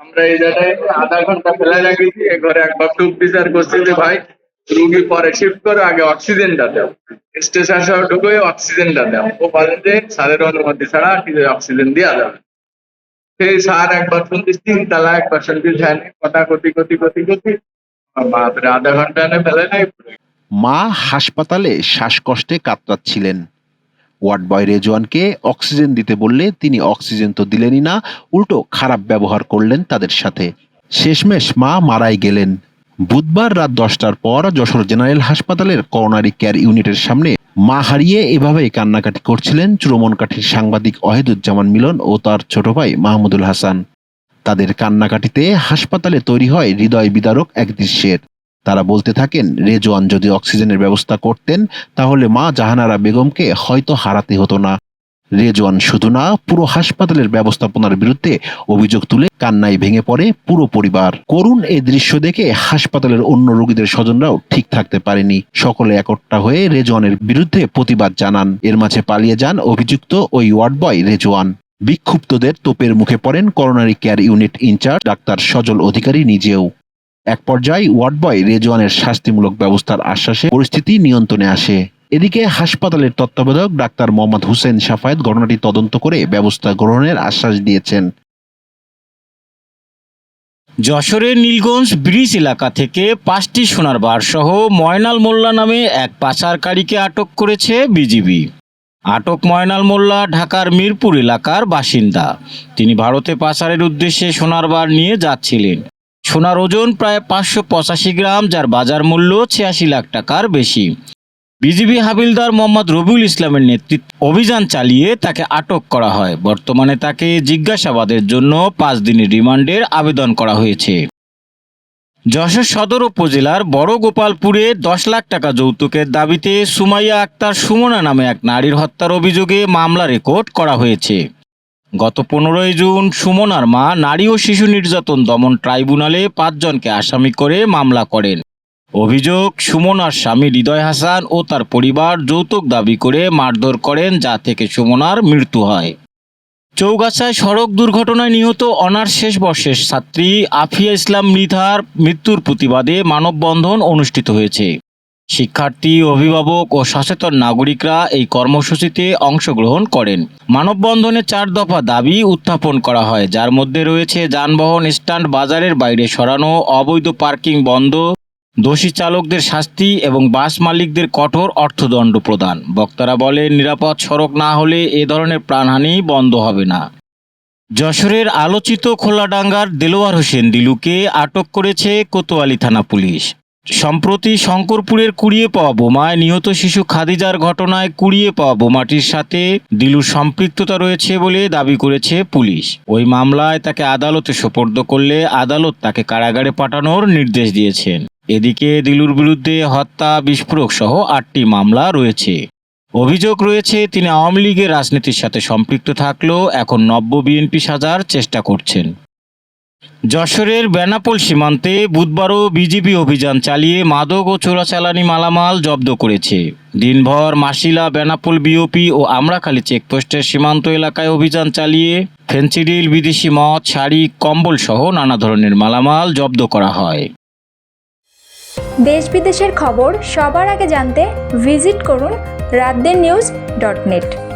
আমরা এই জায়গায় আধা ঘণ্টা ফেলে রাখেছি এ ঘরে একবার টুক বিচার করছি যে, ভাই, রুগী পরে শিফট করে, আগে অক্সিজেনটা দাও। স্টেশন সহ ঢুকে অক্সিজেনটা দাও। ও বলে যে স্যারের অনুমতি ছাড়া অক্সিজেন দেওয়া যাবে সেই স্যার একবার শুনছিস তিন তালা একবার শুনছিস হ্যাঁ কথা কতি কতি কতি কতি। বাপরে আধা ঘণ্টা এনে ফেলে নাই। মা হাসপাতালে শ্বাসকষ্টে কাতরাচ্ছিলেন। ওয়ার্ড বয় রেজওয়ানকে অক্সিজেন দিতে বললে তিনি অক্সিজেন তো দিলেনই না, উল্টো খারাপ ব্যবহার করলেন তাদের সাথে। শেষমেশ মা মারাই গেলেন। বুধবার রাত দশটার পর যশোর জেনারেল হাসপাতালের করোনারি কেয়ার ইউনিটের সামনে মা হারিয়ে এভাবেই কান্নাকাটি করছিলেন চুরমনকাঠির সাংবাদিক অহেদুজ্জামান মিলন ও তার ছোট ভাই মাহমুদুল হাসান। তাদের কান্নাকাটিতে হাসপাতালে তৈরি হয় হৃদয় বিদারক এক দৃশ্যের। তারা বলতে থাকেন, রেজওয়ান যদি অক্সিজেনের ব্যবস্থা করতেন, তাহলে মা জাহানারা বেগমকে হয়তো হারাতে হতো না। রেজওয়ান শুধু না, পুরো হাসপাতালের ব্যবস্থাপনার বিরুদ্ধে অভিযোগ তুলে কান্নায় ভেঙে পড়ে পুরো পরিবার। করুণ এই দৃশ্য দেখে হাসপাতালের অন্য রোগীদের স্বজনরাও ঠিক থাকতে পারেনি। সকলে একট্টা হয়ে রেজওয়ানের বিরুদ্ধে প্রতিবাদ জানান। এর মাঝে পালিয়ে যান অভিযুক্ত ওই ওয়ার্ড বয় রেজওয়ান। বিক্ষুব্ধদের তোপের মুখে পড়েন coronary care unit in-charge, doctor Sajal Adhikari নিজেও। এক পর্যায়ে ওয়ার্ড বয় রেজওয়ানের শাস্তিমূলক ব্যবস্থার আশ্বাসে পরিস্থিতি নিয়ন্ত্রণে আসে। এদিকে হাসপাতালের তত্ত্বাবধায়ক ডাক্তার মোহাম্মদ হুসেন সাফায়েত ঘটনাটি তদন্ত করে ব্যবস্থা গ্রহণের আশ্বাস দিয়েছেন। যশোরের নীলগঞ্জ ব্রিজ এলাকা থেকে পাঁচটি সোনার বার সহ ময়নাল মোল্লা নামে এক পাচারকারীকে আটক করেছে বিজিবি। আটক ময়নাল মোল্লা ঢাকার মিরপুর এলাকার বাসিন্দা। তিনি ভারতে পাচারের উদ্দেশ্যে সোনার বার নিয়ে যাচ্ছিলেন। সোনার ওজন প্রায় পাঁচশো পঁচাশি গ্রাম, যার বাজার মূল্য ছিয়াশি লাখ টাকার বেশি। বিজিবি হাবিলদার মোহাম্মদ রবিউল ইসলামের নেতৃত্বে অভিযান চালিয়ে তাকে আটক করা হয়। বর্তমানে তাকে জিজ্ঞাসাবাদের জন্য পাঁচ দিনের রিমান্ডের আবেদন করা হয়েছে। যশোর সদর উপজেলার বড় গোপালপুরে দশ লাখ টাকা যৌতুকের দাবিতে সুমাইয়া আক্তার সুমনা নামে এক নারীর হত্যার অভিযোগে মামলা রেকর্ড করা হয়েছে। গত পনেরোই জুন সুমনার মা নারী ও শিশু নির্যাতন দমন ট্রাইব্যুনালে পাঁচজনকে আসামি করে মামলা করেন। অভিযোগ, সুমনার স্বামী হৃদয় হাসান ও তার পরিবার যৌতুক দাবি করে মারধর করেন যা থেকে সুমনার মৃত্যু হয়। চৌগাছায় সড়ক দুর্ঘটনায় নিহত অনার্স শেষ বর্ষের ছাত্রী আফিয়া ইসলাম মৃধার মৃত্যুর প্রতিবাদে মানববন্ধন অনুষ্ঠিত হয়েছে। শিক্ষার্থী, অভিভাবক ও সচেতন নাগরিকরা এই কর্মসূচিতে অংশগ্রহণ করেন। মানববন্ধনে চার দফা দাবি উত্থাপন করা হয়, যার মধ্যে রয়েছে যানবাহন স্ট্যান্ড বাজারের বাইরে সরানো, অবৈধ পার্কিং বন্ধ, দোষী চালকদের শাস্তি এবং বাস মালিকদের কঠোর অর্থদণ্ড প্রদান। বক্তারা বলেন, নিরাপদ সড়ক না হলে এ ধরনের প্রাণহানি বন্ধ হবে না। যশোরের আলোচিত খোলাডাঙ্গার দেলোয়ার হোসেন দিলুকে আটক করেছে কোতোয়ালি থানা পুলিশ। সম্প্রতি শঙ্করপুরের কুড়িয়ে পাওয়া বোমায় নিহত শিশু খাদিজার ঘটনায় কুড়িয়ে পাওয়া বোমাটির সাথে দিলুর সম্পৃক্ততা রয়েছে বলে দাবি করেছে পুলিশ। ওই মামলায় তাকে আদালতে সোপর্দ করলে আদালত তাকে কারাগারে পাঠানোর নির্দেশ দিয়েছেন। এদিকে দিলুর বিরুদ্ধে হত্যা, বিস্ফোরক সহ আটটি মামলা রয়েছে। অভিযোগ রয়েছে, তিনি আওয়ামী লীগের রাজনীতির সাথে সম্পৃক্ত থাকলেও এখন নব্য বিএনপি সাজার চেষ্টা করছেন। যশোরের বেনাপোল সীমান্তে বুধবারও বিজিবি অভিযান চালিয়ে মাদক ও চোরাচালানি মালামাল জব্দ করেছে। দিনভর মাসিলা, বেনাপোল বিওপি ও আমরাখালী চেকপোস্টের সীমান্ত এলাকায় অভিযান চালিয়ে ফেন্সিডিল, বিদেশি মদ, শাড়ি, কম্বল সহ নানা ধরনের মালামাল জব্দ করা হয়। দেশ বিদেশের খবর সবার আগে জানতে ভিজিট করুন রাতদের নিউজ ডট নেট।